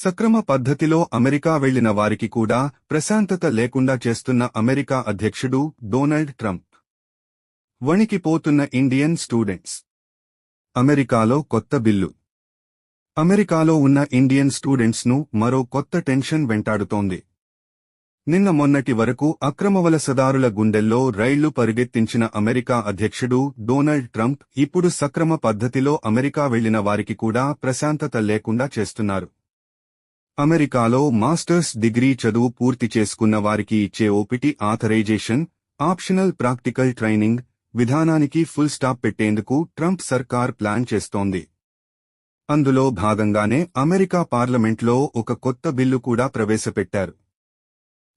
సక్రమ పద్ధతిలో అమెరికా వెళ్ళిన వారికి కూడా ప్రశాంతత లేకుండా చేస్తున్న అమెరికా అధ్యక్షుడు డొనాల్డ్ ట్రంప్. వణికిపోతున్న ఇండియన్ స్టూడెంట్స్. అమెరికాలో కొత్త బిల్లు. అమెరికాలో ఉన్న ఇండియన్ స్టూడెంట్స్ను మరో కొత్త టెన్షన్ వెంటాడుతోంది. నిన్న మొన్నటి వరకు అక్రమ వలసదారుల గుండెల్లో రైళ్ళు పరిగెత్తించిన అమెరికా అధ్యక్షుడు డొనాల్డ్ ట్రంప్ ఇప్పుడు సక్రమ పద్ధతిలో అమెరికా వెళ్ళిన వారికి కూడా ప్రశాంతత లేకుండా చేస్తున్నారు. అమెరికాలో మాస్టర్స్ డిగ్రీ చదువు పూర్తి చేసుకున్న వారికి ఇచ్చే OPT authorisation optional practical training విధానానికి ఫుల్ స్టాప్ పెట్టేందుకు ట్రంప్ సర్కార్ ప్లాన్ చేస్తోంది. అందులో భాగంగానే అమెరికా పార్లమెంట్లో ఒక కొత్త బిల్లు కూడా ప్రవేశపెట్టారు.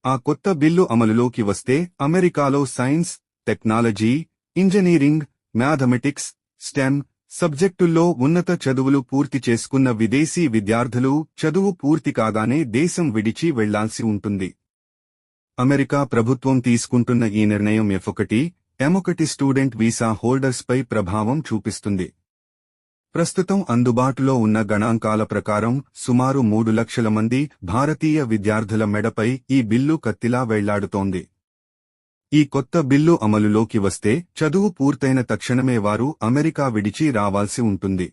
ఆ కొత్త బిల్లు అమలులోకి వస్తే అమెరికాలో science technology engineering mathematics STEM సబ్జెక్టుల్లో ఉన్నత చదువులు పూర్తి చేసుకున్న విదేశీ విద్యార్థులు చదువు పూర్తి కాగానే దేశం విడిచి వెళ్ళాల్సి ఉంటుంది. అమెరికా ప్రభుత్వం తీసుకుంటున్న ఈ నిర్ణయం ఎఫొకటి ఎమొకటి స్టూడెంట్ వీసా హోల్డర్స్పై ప్రభావం చూపిస్తుంది. ప్రస్తుతం అందుబాటులో ఉన్న గణాంకాల ప్రకారం సుమారు మూడు లక్షల మంది భారతీయ విద్యార్థుల మెడపై ఈ బిల్లు కత్తిలా వెళ్ళాడుతోంది. ఈ కొత్త బిల్లు అమలులోకి వస్తే చదువు పూర్తయిన తక్షణమే వారు అమెరికా విడిచి రావాల్సి ఉంటుంది.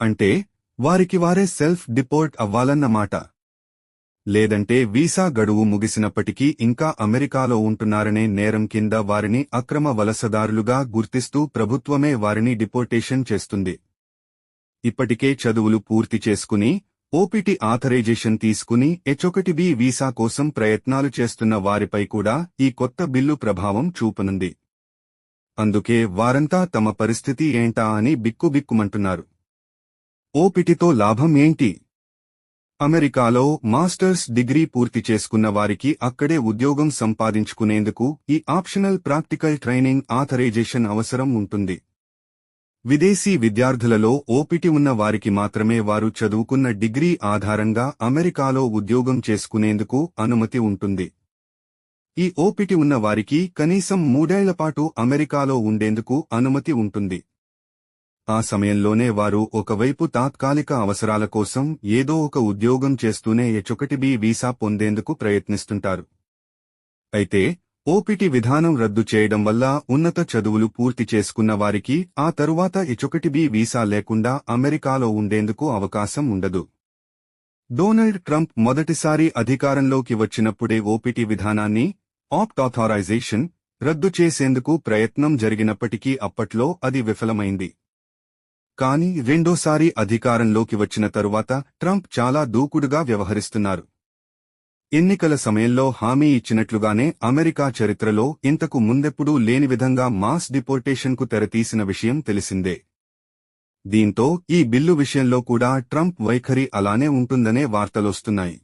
అంటే వారికి వారే సెల్ఫ్ డిపోర్ట్ అవ్వాలన్నమాట లేదంటే వీసా గడువు ముగిసినప్పటికీ ఇంకా అమెరికాలో ఉంటున్నారనే నేరం కింద వారిని అక్రమ వలసదారులుగా గుర్తిస్తూ ప్రభుత్వమే వారిని డిపోర్టేషన్ చేస్తుంది. ఇప్పటికే చదువులు పూర్తి చేసుకుని ఓపీటీ ఆథరైజేషన్ తీసుకుని హెచ్ఒకటి వీసా కోసం ప్రయత్నాలు చేస్తున్న వారిపై కూడా ఈ కొత్త బిల్లు ప్రభావం చూపనుంది. అందుకే వారంతా తమ పరిస్థితి ఏంటా అని బిక్కుబిక్కుమంటున్నారు ఓపిటితో లాభం ఏంటి? అమెరికాలో మాస్టర్స్ డిగ్రీ పూర్తి చేసుకున్న వారికి అక్కడే ఉద్యోగం సంపాదించుకునేందుకు ఈ ఆప్షనల్ ప్రాక్టికల్ ట్రైనింగ్ ఆథరైజేషన్ అవసరం ఉంటుంది. విదేశీ విద్యార్థులలో ఓపిటి ఉన్న వారికి మాత్రమే వారు చదువుకున్న డిగ్రీ ఆధారంగా అమెరికాలో ఉద్యోగం చేసుకునేందుకు అనుమతి ఉంటుంది. ఈ ఓపిటి ఉన్న వారికి కనీసం మూడేళ్ళపాటు అమెరికాలో ఉండేందుకు అనుమతి ఉంటుంది. ఆ సమయంలోనే వారు ఒకవైపు తాత్కాలిక అవసరాల కోసం ఏదో ఒక ఉద్యోగం చేస్తూనే ఎచొకటి బి వీసా పొందేందుకు ప్రయత్నిస్తుంటారు. అయితే ఓపిటి విధానం రద్దు చేయడం వల్ల ఉన్నత చదువులు పూర్తి చేసుకున్న వారికి ఆ తరువాత బి వీసా లేకుండా అమెరికాలో ఉండేందుకు అవకాశం ఉండదు. డొనాల్డ్ ట్రంప్ మొదటిసారి అధికారంలోకి వచ్చినప్పుడే ఓపిటి విధానాన్ని ఆప్ట్ ఆథారైజేషన్ రద్దు చేసేందుకు ప్రయత్నం జరిగినప్పటికీ అప్పట్లో అది విఫలమైంది. కానీ రెండోసారి అధికారంలోకి వచ్చిన తరువాత ట్రంప్ చాలా దూకుడుగా వ్యవహరిస్తున్నారు. ఎన్నికల సమయంలో హామీ ఇచ్చినట్లుగానే అమెరికా చరిత్రలో ఇంతకు ముందెప్పుడూ లేని విధంగా మాస్ డిపోర్టేషన్కు తెరతీసిన విషయం తెలిసిందే. దీంతో ఈ బిల్లు విషయంలో కూడా ట్రంప్ వైఖరి అలానే ఉంటుందనే వార్తలొస్తున్నాయి.